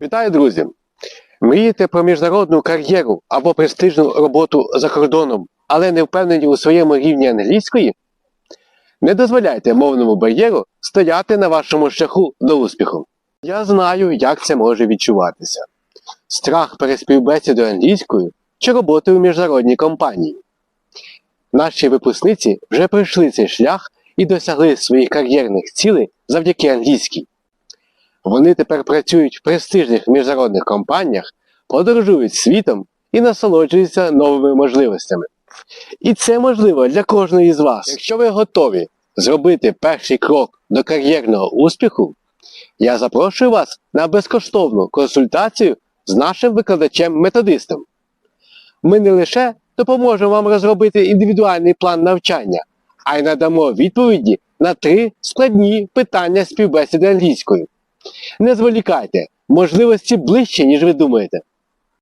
Вітаю, друзі! Мрієте про міжнародну кар'єру або престижну роботу за кордоном, але не впевнені у своєму рівні англійської? Не дозволяйте мовному бар'єру стояти на вашому шляху до успіху. Я знаю, як це може відчуватися. Страх перед співбесідою англійською чи роботою в міжнародній компанії. Наші випускниці вже пройшли цей шлях і досягли своїх кар'єрних цілей завдяки англійській. Вони тепер працюють в престижних міжнародних компаніях, подорожують світом і насолоджуються новими можливостями. І це можливо для кожної з вас. Якщо ви готові зробити перший крок до кар'єрного успіху, я запрошую вас на безкоштовну консультацію з нашим викладачем-методистом. Ми не лише допоможемо вам розробити індивідуальний план навчання, а й надамо відповіді на три складні питання співбесіди англійською. Не зволікайте, можливості ближче, ніж ви думаєте.